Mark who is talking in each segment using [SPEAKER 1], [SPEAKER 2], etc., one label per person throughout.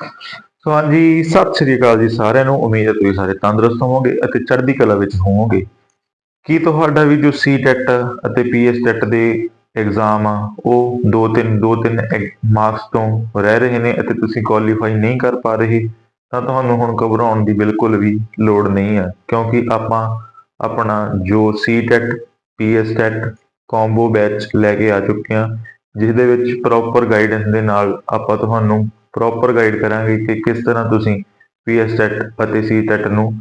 [SPEAKER 1] ਸੋ ਹਾਂਜੀ, ਸਤਿ ਸ੍ਰੀ ਅਕਾਲ ਜੀ ਸਾਰਿਆਂ ਨੂੰ। ਉਮੀਦ ਹੈ ਤੁਸੀਂ ਸਾਰੇ ਤੰਦਰੁਸਤ ਹੋਵੋਗੇ ਅਤੇ ਚੜ੍ਹਦੀ ਕਲਾ ਵਿੱਚ ਹੋਵੋਗੇ। ਕੀ ਤੁਹਾਡਾ ਵੀ ਜੋ ਸੀ ਟੈਟ ਅਤੇ ਪੀਐਸ ਟੈਟ ਦੇ ਐਗਜ਼ਾਮ ਆ, ਉਹ ਦੋ ਤਿੰਨ ਦੋ ਤਿੰਨ ਮਾਰਕਸ ਤੋਂ ਰਹਿ ਰਹੇ ਨੇ ਅਤੇ ਤੁਸੀਂ ਕੁਆਲੀਫਾਈ ਨਹੀਂ ਕਰ ਪਾ ਰਹੇ, ਤਾਂ ਤੁਹਾਨੂੰ ਹੁਣ ਘਬਰਾਉਣ ਦੀ ਬਿਲਕੁਲ ਵੀ ਲੋੜ ਨਹੀਂ ਹੈ ਕਿਉਂਕਿ ਆਪਾਂ ਆਪਣਾ ਜੋ ਸੀ TET PS TET combo batch ਲੈ ਕੇ ਆ ਚੁੱਕੇ ਹਾਂ ਜਿਸ ਦੇ ਵਿੱਚ ਪ੍ਰੋਪਰ ਗਾਈਡੈਂਸ ਦੇ ਨਾਲ ਆਪਾਂ ਤੁਹਾਨੂੰ ਪ੍ਰੋਪਰ ਗਾਈਡ ਕਰਾਂਗੇ ਕਿ ਕਿਸ ਤਰ੍ਹਾਂ ਤੁਸੀਂ ਪੀਐਸ ਟੈਟ ਅਤੇ ਸੀ ਟੈਟ ਨੂੰ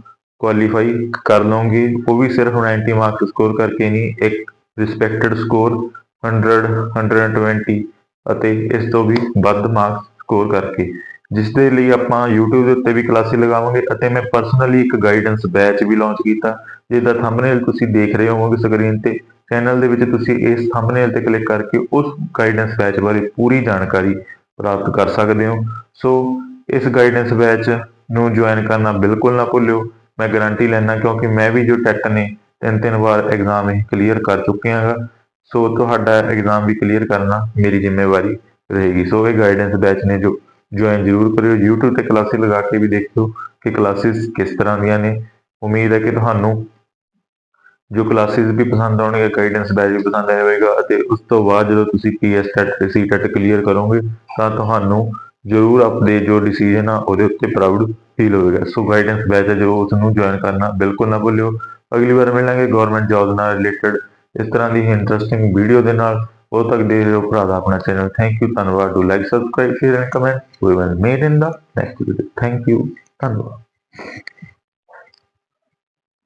[SPEAKER 1] ਕੁਆਲੀਫਾਈ ਕਰ ਲਓਗੇ। ਉਹ ਵੀ ਸਿਰਫ 90 ਮਾਰਕਸ ਸਕੋਰ ਕਰਕੇ ਨਹੀਂ, ਇੱਕ ਰਿਸਪੈਕਟਡ ਸਕੋਰ 100 120 ਅਤੇ ਇਸ ਤੋਂ ਵੀ ਵੱਧ ਮਾਰਕਸ ਸਕੋਰ ਕਰਕੇ। ਜਿਸ ਦੇ ਲਈ ਆਪਾਂ YouTube ਦੇ ਉੱਤੇ ਵੀ ਕਲਾਸਿਸ ਲਗਾਵਾਂਗੇ ਅਤੇ ਮੈਂ ਪਰਸਨਲੀ ਇੱਕ ਗਾਈਡੈਂਸ ਬੈਚ ਵੀ ਲਾਂਚ ਕੀਤਾ, ਜਿਹਦਾ ਥੰਬਨੇਲ ਤੁਸੀਂ ਦੇਖ ਰਹੇ ਹੋਵੋਗੇ ਸਕਰੀਨ ਤੇ। ਚੈਨਲ ਦੇ ਵਿੱਚ ਤੁਸੀਂ ਇਸ ਥੰਬਨੇਲ ਤੇ ਕਲਿੱਕ ਕਰਕੇ ਉਸ ਗਾਈਡੈਂਸ ਬੈਚ ਬਾਰੇ ਪੂਰੀ ਜਾਣਕਾਰੀ ਪ੍ਰਾਪਤ ਕਰ ਸਕਦੇ ਹੋ। ਸੋ ਇਸ ਗਾਈਡੈਂਸ ਬੈਚ ਨੂੰ ਜੁਆਇਨ ਕਰਨਾ ਬਿਲਕੁਲ ਨਾ ਭੁੱਲਿਓ। ਮੈਂ ਗਾਰੰਟੀ ਲੈਣਾ ਕਿਉਂਕਿ ਮੈਂ ਵੀ ਜੋ ਟੈਟ ਨੇ ਤਿੰਨ ਤਿੰਨ ਵਾਰ ਐਗਜ਼ਾਮ ਇਹ ਕਲੀਅਰ ਕਰ ਚੁੱਕਿਆ ਹਾਂ। ਸੋ ਤੁਹਾਡਾ ਐਗਜ਼ਾਮ ਵੀ ਕਲੀਅਰ ਕਰਨਾ ਮੇਰੀ ਜ਼ਿੰਮੇਵਾਰੀ ਰਹੇਗੀ। ਸੋ ਇਹ ਗਾਈਡੈਂਸ ਬੈਚ ਨੇ ਜੋ ਜੁਆਇਨ ਜ਼ਰੂਰ ਕਰਿਓ। YouTube ਤੇ ਕਲਾਸਿਸ ਲਗਾ ਕੇ ਵੀ ਦੇਖਿਓ ਕਿ ਕਲਾਸਿਸ ਕਿਸ ਤਰ੍ਹਾਂ ਦੀਆਂ ਨੇ। ਉਮੀਦ ਹੈ ਕਿ ਤੁਹਾਨੂੰ ਜੋ ਕਲਾਸਿਸ ਵੀ ਪਸੰਦ ਆਉਣਗੇ ਗਾਈਡੈਂਸ ਬੈਚ ਵੀ ਪਸੰਦ ਆਵੇਗਾ ਅਤੇ ਉਸ ਤੋਂ ਬਾਅਦ ਜਦੋਂ ਤੁਸੀਂ ਪੀਐਸ ਟੈਟ ਤੇ ਸੀ ਟੈਟ ਕਲੀਅਰ ਕਰੋਗੇ, ਤਾਂ ਤੁਹਾਨੂੰ ਜ਼ਰੂਰ ਆਪਣੇ ਜੋ ਡਿਸੀਜਨ ਆ ਉਹਦੇ ਉੱਤੇ ਪ੍ਰਾਊਡ ਫੀਲ ਹੋਵੇਗਾ। ਸੋ ਗਾਈਡੈਂਸ ਬੈਚ ਹੈ ਜੋ ਉਸ ਨੂੰ ਜੁਆਇਨ ਕਰਨਾ, ਬਿਲਕੁਲ ਨਾ ਭੁੱਲਿਓ। ਅਗਲੀ ਵਾਰ ਮਿਲਾਂਗੇ ਗਵਰਨਮੈਂਟ ਜੌਬ ਨਾਲ ਰਿਲੇਟਡ ਇਸ ਤਰ੍ਹਾਂ ਦੀ ਇੰਟਰਸਟਿੰਗ ਵੀਡੀਓ ਦੇ ਨਾਲ। ਉਦੋਂ ਤੱਕ ਦੇਖ ਰਹੋ ਭਰਾ ਦਾ ਆਪਣਾ ਚੈਨਲ ਥੈਂਕ ਯੂ ਧੰਨਵਾਦ। Do like subscribe share and comment we will meet in the next video thank you ਧੰਨਵਾਦ।